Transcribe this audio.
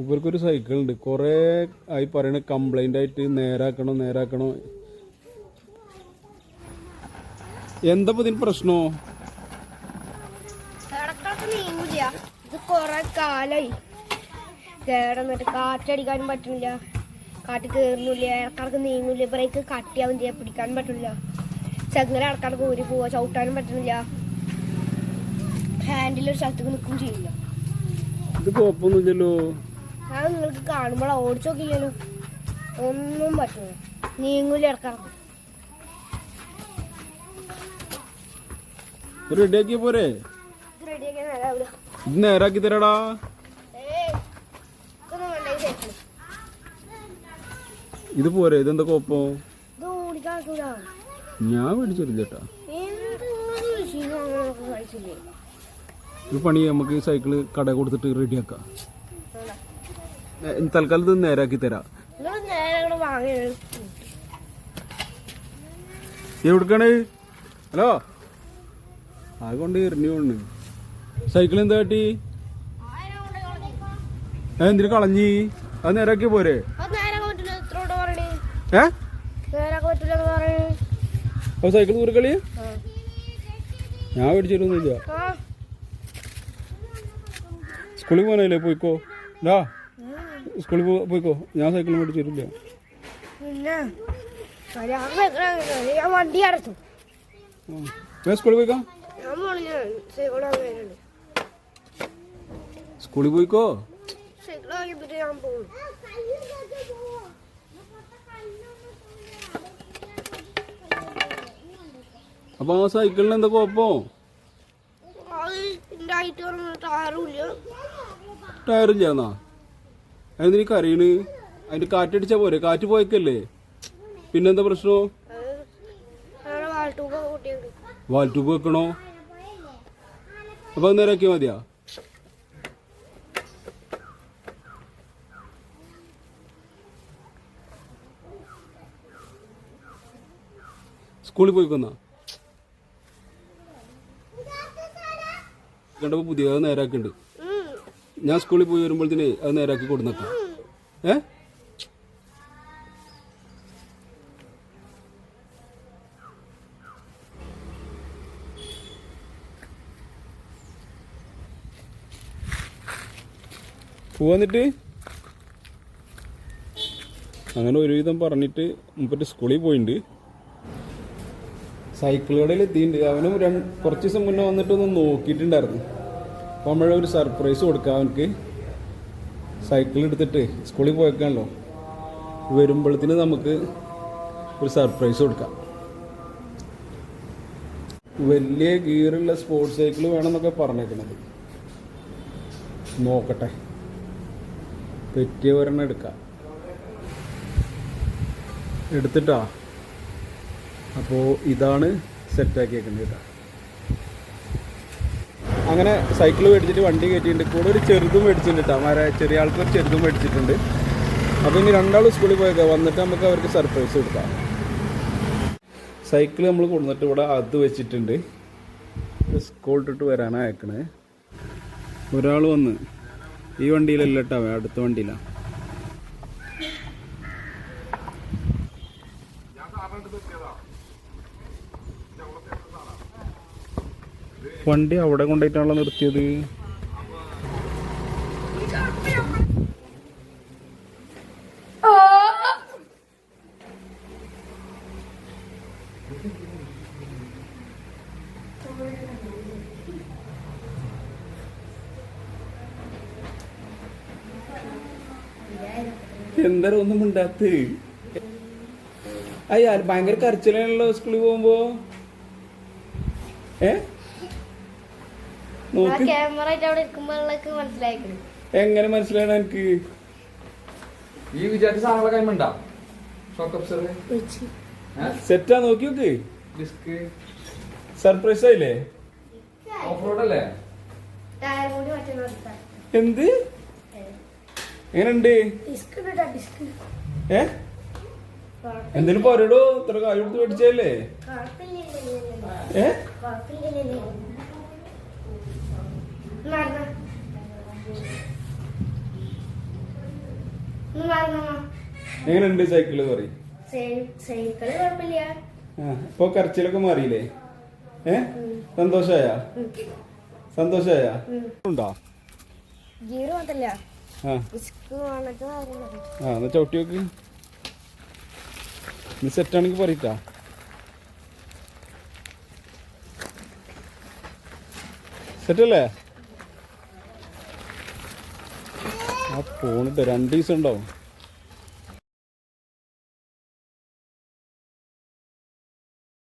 ഇവർക്കൊരു സൈക്കിൾ ഉണ്ട്. കുറേ ആയി പറയണ കംപ്ലൈന്റ് ആയിട്ട് നേരാക്കണോ നേരാക്കണോ? എന്താ ഇതിന് പ്രശ്നോ? ഇത് കൊറേ കാലായി. കേടന്നിട്ട് കാറ്റടിക്കാനും പറ്റുന്നില്ല. കാറ്റ് കയറുന്നില്ല ഇടക്കിടക്ക് നീങ്ങില്ല ബ്രേക്ക് കട്ടിയാവും ചെയ്യാൻ പിടിക്കാനും പറ്റില്ല ചങ്ങല ഇടക്കിടക്ക് ഊരി പോവാ. ചവിട്ടാനും പറ്റുന്നില്ല. ഹാൻഡിൽ ഒരു സ്ഥലത്തേക്ക് നിൽക്കും ചെയ്യില്ല. ഇത് കുഴപ്പമൊന്നുമില്ലല്ലോ. അത് നിങ്ങൾക്ക് കാണുമ്പോൾ ഓടിച്ചു നോക്കില്ലല്ലോ ഒന്നും പറ്റില്ല നീങ്ങൂല ഇടക്കിടക്ക്. റെഡിയാക്കിയ പോരെ? ഇത് നേരാക്കി തരാടാ. ഇത് പോരെ ഇതെന്താ കോപ്പോ? ഞാൻ അങ്ങനെയൊക്കെ ഇത് പണി നമുക്ക് സൈക്കിൾ കട കൊടുത്തിട്ട് റെഡിയാക്കാം ഏ, തൽക്കാലം നേരാക്കി തരാം. എവിടുക്കാണ്? ഹലോ? അതുകൊണ്ട് എറിഞ്ഞു കൊണ്ട് സൈക്കിൾ എന്താ കാട്ടി? എന്തിനു കളഞ്ഞി? അത് നേരാക്കി പോരെ? ഏ? അപ്പൊ സൈക്കിൾ ദൂരക്കളി ആ. ഞാൻ മേടിച്ചിട്ടൊന്നുമില്ല ആ. സ്കൂളിൽ പോകാനല്ലേ പോയിക്കോ. ഡാ സ്കൂളിൽ പോയിക്കോ. ഞാൻ സൈക്കിൾ മേടിച്ചിട്ടില്ല പിന്നെ ഞാൻ വണ്ടി അടച്ചു. സ്കൂളിൽ പോയിക്കോ? സ്കൂളിൽ പോയിക്കോ? അപ്പൊ ആ സൈക്കിളിന് എന്താ കുഴപ്പം? അത് എന്തിനീ കരയണ് അതിന്റെ കാറ്റടിച്ചാ പോരെ? കാറ്റ് പോയക്കല്ലേ? പിന്നെന്താ പ്രശ്നം? വാൽ വെക്കണോ? അപ്പൊ നേരാക്കിയാ മതിയാ? സ്കൂളിൽ പോയിക്കൊന്നാ കണ്ടപ്പോ പുതിയ അത് നേരാക്കുന്നുണ്ട്. ഞാൻ സ്കൂളിൽ പോയി വരുമ്പോഴത്തേന് അത് നേരാക്കി കൊടുന്നേക്കാം ഏ? പോവാന്നിട്ട് അങ്ങനെ ഒരുവിധം പറഞ്ഞിട്ട് മുമ്പിട്ട് സ്കൂളിൽ പോയിട്ടുണ്ട് സൈക്കിൾ കടയിൽ എത്തിയിട്ടുണ്ട് അവനും കുറച്ച് ദിവസം മുന്നേ വന്നിട്ടൊന്ന് നോക്കിയിട്ടുണ്ടായിരുന്നു. അപ്പോൾ ഒരു സർപ്രൈസ് കൊടുക്കാം അവനക്ക് സൈക്കിൾ എടുത്തിട്ട് സ്കൂളിൽ പോയേക്കാണല്ലോ. വരുമ്പോഴത്തിന് നമുക്ക് ഒരു സർപ്രൈസ് കൊടുക്കാം. വലിയ ഗിയറുള്ള സ്പോർട്സ് സൈക്കിൾ വേണമെന്നൊക്കെ പറഞ്ഞേക്കണത്. നോക്കട്ടെ. പറ്റിയ ഒരെണ്ണം എടുക്കാം. എടുത്തിട്ടാ? അപ്പോൾ ഇതാണ് സെറ്റാക്കിയേക്കുന്നത് കേട്ടോ. അങ്ങനെ സൈക്കിൾ മേടിച്ചിട്ട് വണ്ടി കയറ്റിയിട്ടുണ്ട്. കൂടെ ഒരു ചെറുതും മേടിച്ചിട്ടുണ്ട് കേട്ടോ മര ചെറിയ ആൾക്കാർ ചെറുതും മേടിച്ചിട്ടുണ്ട്. അപ്പോൾ ഇനി രണ്ടാളും സ്കൂളിൽ പോയേക്കാം. വന്നിട്ട് നമുക്ക് അവർക്ക് സർപ്രൈസ് കൊടുക്കാം. സൈക്കിൾ നമ്മൾ കൊണ്ടുവന്നിട്ട് ഇവിടെ അത് വെച്ചിട്ടുണ്ട്. സ്കൂൾ ഇട്ടിട്ട് വരാനാണ് അയക്കണേ. ഒരാൾ വന്ന് ഈ വണ്ടിയിലല്ല കേട്ടോ അടുത്ത വണ്ടിയിലാണ് വണ്ടി അവിടെ കൊണ്ടുപോയിട്ടാണല്ലോ നിർത്തിയത്. എന്താ ഒന്നും മിണ്ടാത്ത്. അയ്യാ ഭയങ്കര കരച്ചിലാണല്ലോ സ്കൂളിൽ പോകുമ്പോ. ഏ? ക്യാമറ ആയിട്ട് അവിടെ ഇരിക്കുമ്പോഴേക്ക് മനസ്സിലായിക്കണം. എങ്ങനെ മനസ്സിലാണ് എനിക്ക്? ഈ വിചാരിച്ച സാധനങ്ങളെ കൈമുണ്ടാ ഷോക്ക് അബ്സർവ് സെറ്റാ നോക്കി നോക്ക്. ഡിസ്ക് സർപ്രൈസ് ആയില്ലേ? ഓഫ് റോഡ് അല്ലേ എന്ത്? എങ്ങനെയുണ്ട്? ഏ? എന്തിനും പറയടോ ഇത്ര കാര്യം എടുത്ത് കുഴപ്പമില്ല ഏ? എങ്ങനെയുണ്ട് സൈക്കിൾ പറയും? സൈക്കിൾ കുഴപ്പമില്ല. ഇപ്പൊ കരച്ചിലൊക്കെ മാറിയില്ലേ? ഏ? സന്തോഷായ? സന്തോഷായ? ഉണ്ടോ? ആ. എന്നാ ചവിട്ടി നോക്ക്. നീ സെറ്റാണെങ്കിൽ പറയട്ടാ. സെറ്റല്ലേ ആ പോണിട്ട് രണ്ട് ദിവസം ഉണ്ടാവും.